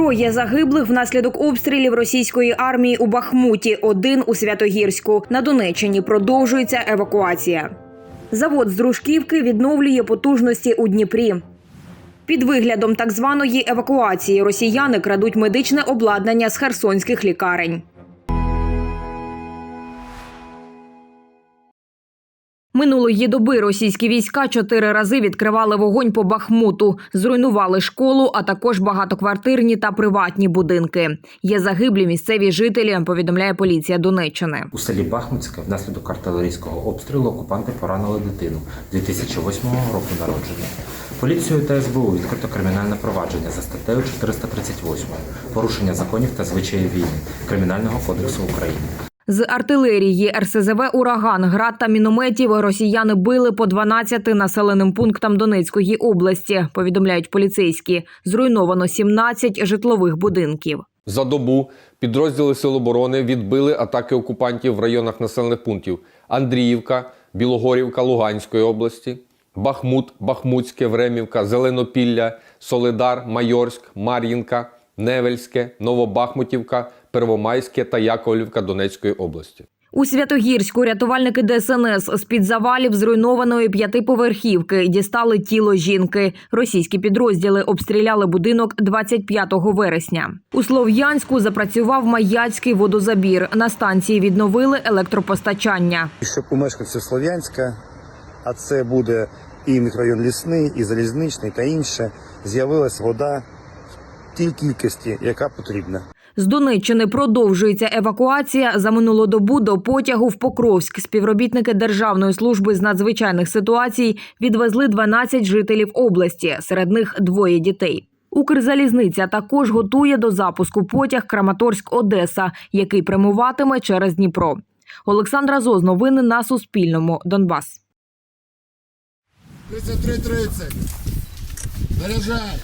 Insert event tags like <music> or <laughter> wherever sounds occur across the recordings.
Троє загиблих внаслідок обстрілів російської армії у Бахмуті, один у Святогірську. На Донеччині продовжується евакуація. Завод з Дружківки відновлює потужності у Дніпрі. Під виглядом так званої евакуації росіяни крадуть медичне обладнання з херсонських лікарень. Минулої доби російські війська чотири рази відкривали вогонь по Бахмуту, зруйнували школу, а також багатоквартирні та приватні будинки. Є загиблі місцеві жителі, повідомляє поліція Донеччини. У селі Бахмутське внаслідок артилерійського обстрілу окупанти поранили дитину 2008 року народження. Поліцією та СБУ відкрито кримінальне провадження за статтею 438 порушення законів та звичаїв війни Кримінального кодексу України. З артилерії, РСЗВ «Ураган», град та мінометів росіяни били по 12 населеним пунктам Донецької області, повідомляють поліцейські. Зруйновано 17 житлових будинків. За добу підрозділи Сил оборони відбили атаки окупантів в районах населених пунктів Андріївка, Білогорівка Луганської області, Бахмут, Бахмутське, Времівка, Зеленопілля, Солидар, Майорськ, Мар'їнка, Невельське, Новобахмутівка, Первомайське та Яковлівка Донецької області. У Святогірську рятувальники ДСНС з-під завалів зруйнованої п'ятиповерхівки дістали тіло жінки. Російські підрозділи обстріляли будинок 25 вересня. У Слов'янську запрацював Маяцький водозабір. На станції відновили електропостачання. Щоб у мешканців Слов'янська, а це буде і мікрорайон Лісний, і Залізничний та інше, з'явилась вода в тій кількості, яка потрібна. З Донеччини продовжується евакуація. За минулу добу до потягу в Покровськ співробітники Державної служби з надзвичайних ситуацій відвезли 12 жителів області, серед них двоє дітей. Укрзалізниця також готує до запуску потяг Краматорськ-Одеса, який прямуватиме через Дніпро. Олександра Зоз, новини на Суспільному. Донбас. 33-30. Заряджай.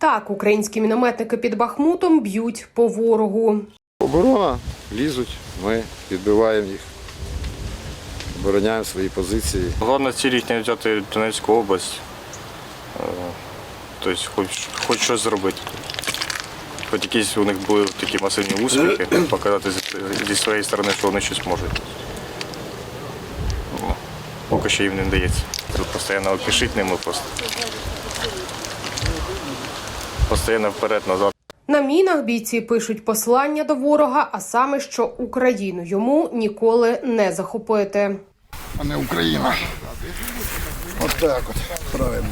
Так, українські мінометники під Бахмутом б'ють по ворогу. Оборона, лізуть, ми відбиваємо їх, обороняємо свої позиції. Головна ціль їхня взяти Донецьку область. Е, Тобто хоч, хоч щось зробити. Хоч якісь у них були такі масивні успіхи, показати зі- своєї сторони, що вони щось можуть. Ну, Поки що їм не вдається. Тут постійно кишить ними просто. Постійно вперед-назад. На мінах бійці пишуть послання до ворога, а саме, що Україну йому ніколи не захопити. А не Україна. От так от. Правильно.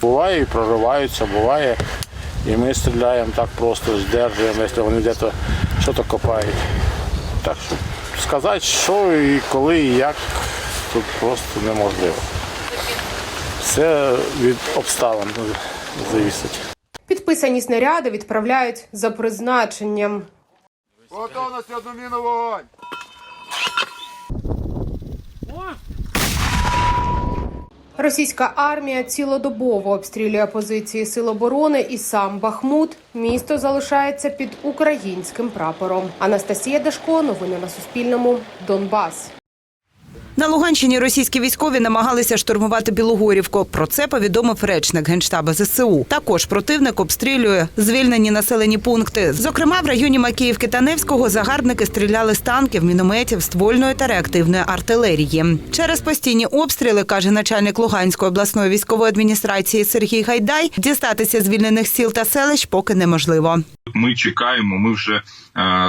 Буває і прориваються, буває. І ми стріляємо так просто, здержуємо, якщо вони десь щось копають. Так що сказати, що і коли, і як, тут просто неможливо. Все від обставин залежить. Підписані снаряди відправляють за призначенням. Готовності одну міну вогонь. Російська армія цілодобово обстрілює позиції сил оборони і сам Бахмут. Місто залишається під українським прапором. Анастасія Дашко, новини на Суспільному, Донбас. На Луганщині російські військові намагалися штурмувати Білогорівку. Про це повідомив речник генштабу ЗСУ. Також противник обстрілює звільнені населені пункти. Зокрема, в районі Макіївки та Невського загарбники стріляли з танків, мінометів, ствольної та реактивної артилерії. Через постійні обстріли каже начальник Луганської обласної військової адміністрації Сергій Гайдай. Дістатися звільнених сіл та селищ поки неможливо. Ми чекаємо. Ми вже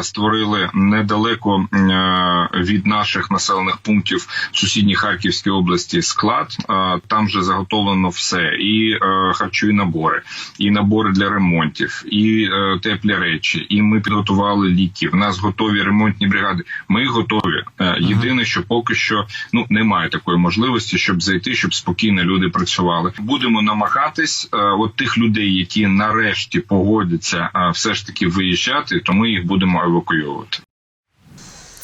створили недалеко е, від наших населених пунктів в сусідній Харківській області склад. Е, там вже заготовлено все: і е, харчові набори, і набори для ремонтів, і е, теплі речі. І ми підготували ліки. В нас готові ремонтні бригади. Ми готові. Е, єдине, що поки що ну немає такої можливості, щоб зайти, щоб спокійно люди працювали. Будемо намагатись, е, от тих людей, які нарешті погодяться е, все ж таки виїжджати, то ми їх будемо евакуювати.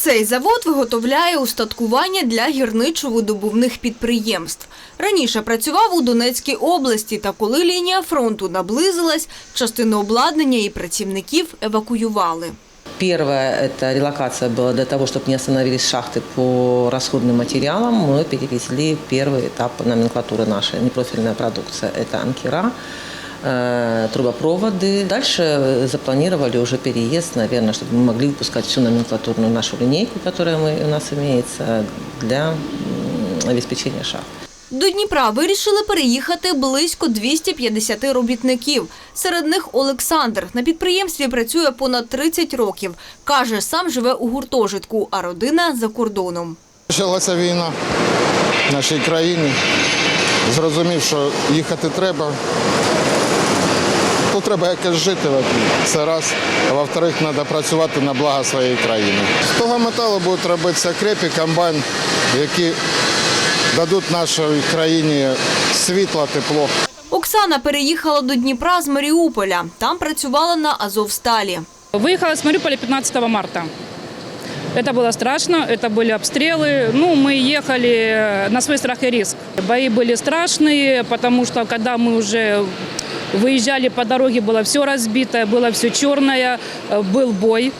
Цей завод виготовляє устаткування для гірничо-видобувних підприємств. Раніше працював у Донецькій області, та коли лінія фронту наблизилась, частину обладнання і працівників евакуювали. Первое – это релокация была для того, чтобы не остановились шахты по расходным материалам. Мы перевезли первый этап номенклатуры нашей, непрофильная продукция. Это анкера, э, трубопроводы. Дальше запланировали уже переезд, наверное, чтобы мы могли выпускать всю номенклатурную нашу линейку, которая мы, у нас имеется, для м, обеспечения шахт. До Дніпра вирішили переїхати близько 250 робітників. Серед них Олександр. На підприємстві працює понад 30 років. Каже, сам живе у гуртожитку, а родина за кордоном. Почалася війна в нашій країні. Зрозумів, що їхати треба. То треба якось жити. Це раз. А во-вторых, треба працювати на благо своєї країни. З того металу будуть робитися крепі, комбайн, які дадуть нашій країні світло, тепло. Оксана переїхала до Дніпра з Маріуполя. Там працювала на Азовсталі. Выехала с Мариуполя 15 марта. Это было страшно, это были обстрелы. Ну, мы ехали э, на свой страх и риск. Бои были страшные, потому что когда мы уже выезжали по дороге, было все разбито, было все черное, э, был бой.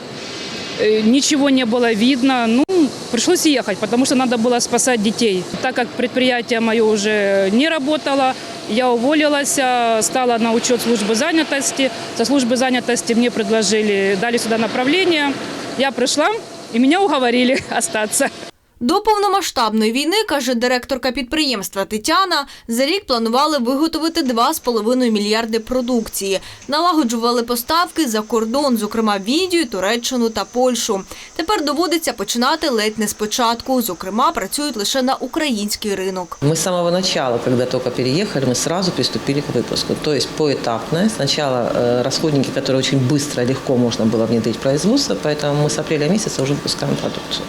Э, Ничего не было видно. Ну, пришлось ехать, потому что надо было спасать детей. Так как предприятие мое уже не работало, я уволилась, а, стала на учет службы занятости. Со службы занятости мне предложили, дали сюда направление. Я пришла, и меня уговорили <laughs> остаться. До повномасштабної війни, каже директорка підприємства Тетяна, за рік планували виготовити 2,5 мільярди продукції. Налагоджували поставки за кордон, зокрема в Індію, Туреччину та Польщу. Тепер доводиться починати ледь не спочатку. Зокрема, працюють лише на український ринок. Мы с самого начала, когда только переехали, мы сразу приступили к выпуску. То есть поэтапно. Сначала э, расходники, которые очень быстро, легко можно было внедрить в производство, поэтому мы с апреля месяца уже выпускаем продукцию.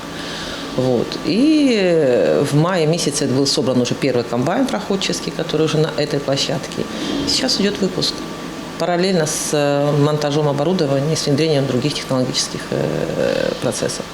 Вот. И э, в мае месяце был собран уже первый комбайн проходческий, который уже на этой площадке. Сейчас идет выпуск. Параллельно с э, монтажом оборудования и с внедрением других технологических э, процессов.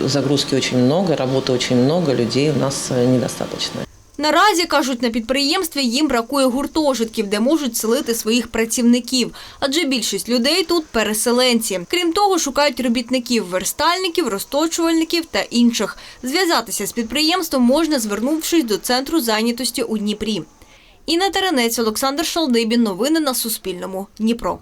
Загрузки очень много, работы очень много, людей у нас недостаточно. Наразі, кажуть, на підприємстві їм бракує гуртожитків, де можуть селити своїх працівників. Адже більшість людей тут переселенці. Крім того, шукають робітників, верстальників, розточувальників та інших. Зв'язатися з підприємством можна, звернувшись до центру зайнятості у Дніпрі. Інна Теренець, Олександр Шалдибін. Новини на Суспільному. Дніпро.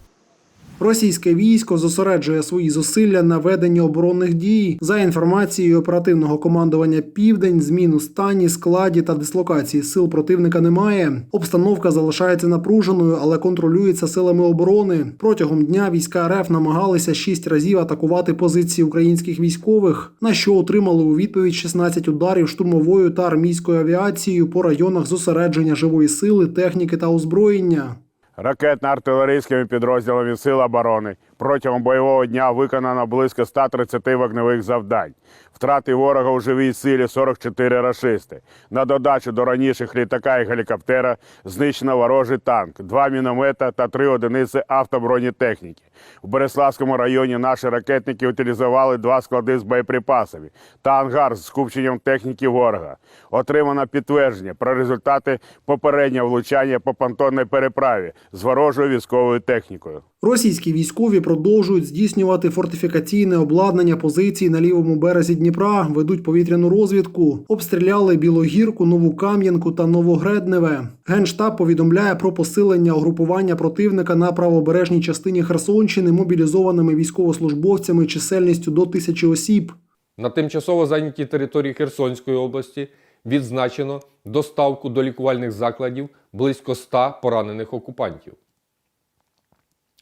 Російське військо зосереджує свої зусилля на веденні оборонних дій. За інформацією оперативного командування Південь, змін у стані, складі та дислокації сил противника немає. Обстановка залишається напруженою, але контролюється силами оборони. Протягом дня війська РФ намагалися шість разів атакувати позиції українських військових, на що отримали у відповідь 16 ударів штурмовою та армійською авіацією по районах зосередження живої сили, техніки та озброєння. Ракетно-артилерійськими підрозділами Сил оборони протягом бойового дня виконано близько 130 вогневих завдань. Втрати ворога у живій силі 44 рашисти. На додачу до раніших літака і гелікоптера знищено ворожий танк, два міномета та три одиниці автобронетехніки. У Береславському районі наші ракетники утилізували два склади з боєприпасами та ангар з скупченням техніки ворога. Отримано підтвердження про результати попереднього влучання по понтонній переправі з ворожою військовою технікою. Російські військові продовжують здійснювати фортифікаційне обладнання позицій на лівому березі Дніпра, ведуть повітряну розвідку, обстріляли Білогірку, Нову Кам'янку та Новогредневе. Генштаб повідомляє про посилення угрупування противника на правобережній частині Херсонщини мобілізованими військовослужбовцями чисельністю до тисячі осіб. На тимчасово зайнятій території Херсонської області відзначено доставку до лікувальних закладів близько 100 поранених окупантів.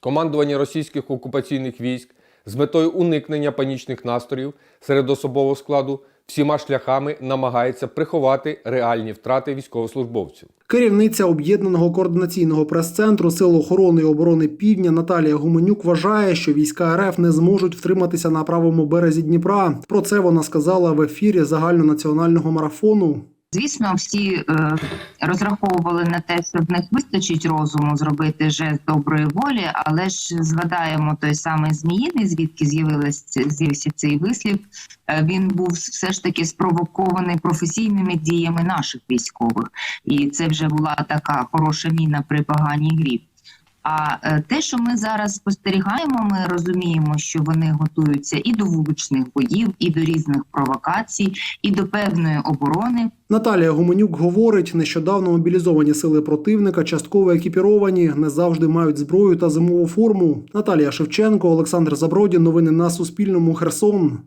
Командування російських окупаційних військ з метою уникнення панічних настроїв серед особового складу всіма шляхами намагається приховати реальні втрати військовослужбовців. Керівниця об'єднаного координаційного прес-центру Сил охорони і оборони Півдня Наталія Гуменюк вважає, що війська РФ не зможуть втриматися на правому березі Дніпра. Про це вона сказала в ефірі загальнонаціонального марафону. Звісно, всі е, розраховували на те, що в них вистачить розуму зробити жест доброї волі, але ж згадаємо той самий Зміїний, звідки з'явився цей вислів. Е, він був все ж таки спровокований професійними діями наших військових, і це вже була така хороша міна при поганій грі. А е, те, що ми зараз спостерігаємо, ми розуміємо, що вони готуються і до вуличних боїв, і до різних провокацій, і до певної оборони. Наталія Гуменюк говорить, нещодавно мобілізовані сили противника частково екіпіровані, не завжди мають зброю та зимову форму. Наталія Шевченко, Олександр Забродін. Новини на Суспільному. Херсон.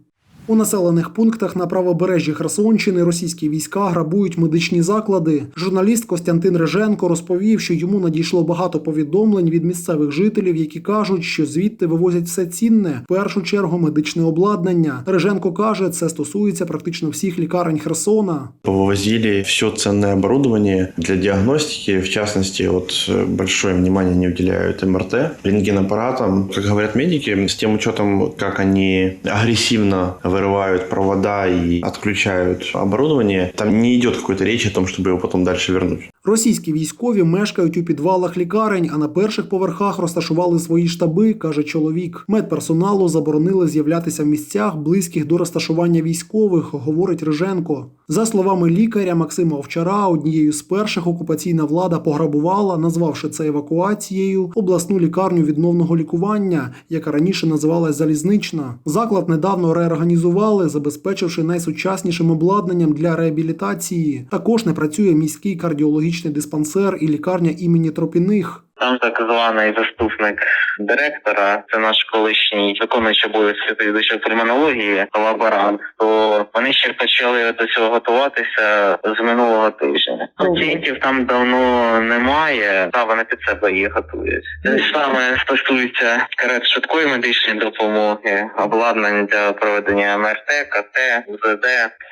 У населених пунктах на правобережжі Херсонщини російські війська грабують медичні заклади. Журналіст Костянтин Реженко розповів, що йому надійшло багато повідомлень від місцевих жителів, які кажуть, що звідти вивозять все цінне, в першу чергу медичне обладнання. Реженко каже, це стосується практично всіх лікарень Херсона. Вывозили все ценное оборудование для диагностики. В частности, вот э, большое внимание не уделяют МРТ, рентгенаппаратам. Как говорят медики, с тем учетом, как они агрессивно вырывают провода и отключают оборудование, там не идет какой-то речи о том, чтобы его потом дальше вернуть. Російські військові мешкають у підвалах лікарень, а на перших поверхах розташували свої штаби, каже чоловік. Медперсоналу заборонили з'являтися в місцях, близьких до розташування військових, говорить Риженко. За словами лікаря Максима Овчара, однією з перших окупаційна влада пограбувала, назвавши це евакуацією, обласну лікарню відновного лікування, яка раніше називалась залізнична. Заклад недавно реорганізували, забезпечивши найсучаснішим обладнанням для реабілітації. Також не працює міський кардіологічний диспансер і лікарня імені Тропіних. Там так званий заступник директора, це наш колишній виконуючий обов'язки відвідувача пульмонології, лаборант. То вони ще почали до цього готуватися з минулого тижня. Пацієнтів там давно немає, та вони під себе їх готують. Те саме стосується карет швидкої медичної допомоги, обладнань для проведення МРТ, КТ, УЗД,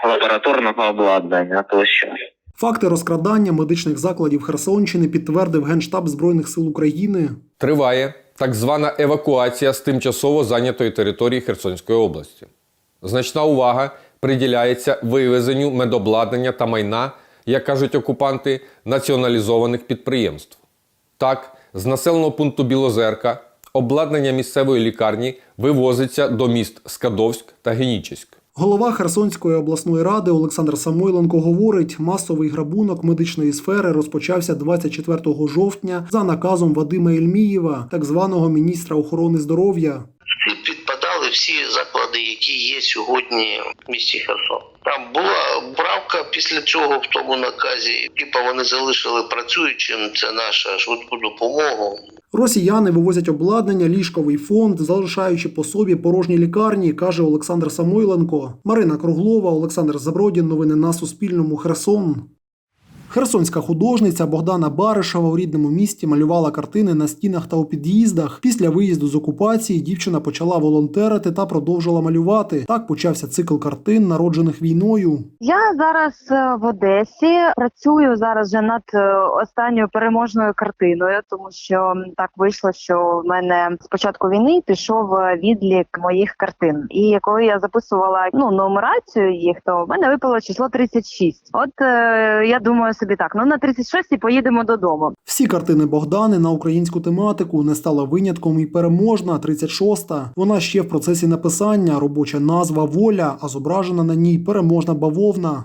лабораторного обладнання тощо. Факти розкрадання медичних закладів Херсонщини підтвердив Генштаб Збройних сил України. Триває так звана евакуація з тимчасово зайнятої території Херсонської області. Значна увага приділяється вивезенню медобладнання та майна, як кажуть окупанти, націоналізованих підприємств. Так, з населеного пункту Білозерка обладнання місцевої лікарні вивозиться до міст Скадовськ та Генічеськ. Голова Херсонської обласної ради Олександр Самойленко говорить, масовий грабунок медичної сфери розпочався 24 жовтня за наказом Вадима Ельмієва, так званого міністра охорони здоров'я. підпадали всі заклади, які є сьогодні в місті Херсон. Там була правка після цього в тому наказі. Типа вони залишили працюючим. Це наша швидку допомогу. Росіяни вивозять обладнання, ліжковий фонд, залишаючи по собі порожні лікарні, каже Олександр Самойленко. Марина Круглова, Олександр Забродін. Новини на Суспільному. Херсон. Херсонська художниця Богдана Баришева у рідному місті малювала картини на стінах та у під'їздах. Після виїзду з окупації дівчина почала волонтерити та продовжила малювати. Так почався цикл картин, народжених війною. Я зараз е, в Одесі працюю зараз вже над е, останньою переможною картиною, тому що так вийшло, що в мене з початку війни пішов е, відлік моїх картин. І коли я записувала ну нумерацію їх, то в мене випало число 36. От я думаю собі так: ну на 36 поїдемо додому. Всі картини Богдани на українську тематику не стала винятком і переможна 36-та. Вона ще в процесі написання. Робоча назва Воля, а зображена на ній переможна бавовна.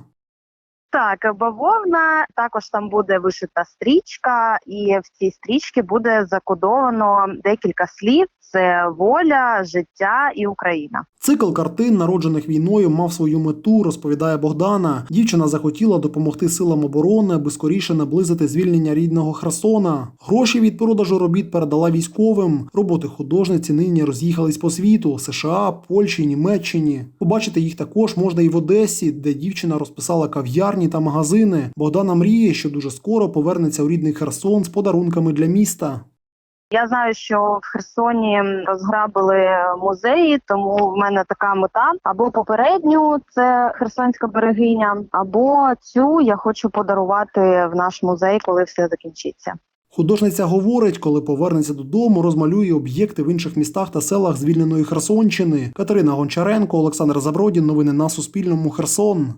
Так, бавовна також там буде вишита стрічка, і в цій стрічці буде закодовано декілька слів: це воля, життя і Україна. Цикл картин, народжених війною, мав свою мету, розповідає Богдана. Дівчина захотіла допомогти силам оборони, аби скоріше наблизити звільнення рідного Херсона. Гроші від продажу робіт передала військовим. Роботи художниці нині роз'їхались по світу США, Польщі, Німеччині. Побачити їх також можна і в Одесі, де дівчина розписала кав'ярні та магазини. Богдана мріє, що дуже скоро повернеться у рідний Херсон з подарунками для міста. Я знаю, що в Херсоні розграбили музеї, тому в мене така мета або попередню це Херсонська берегиня, або цю я хочу подарувати в наш музей, коли все закінчиться. Художниця говорить, коли повернеться додому, розмалює об'єкти в інших містах та селах звільненої Херсонщини. Катерина Гончаренко, Олександр Забродін. Новини на Суспільному. Херсон.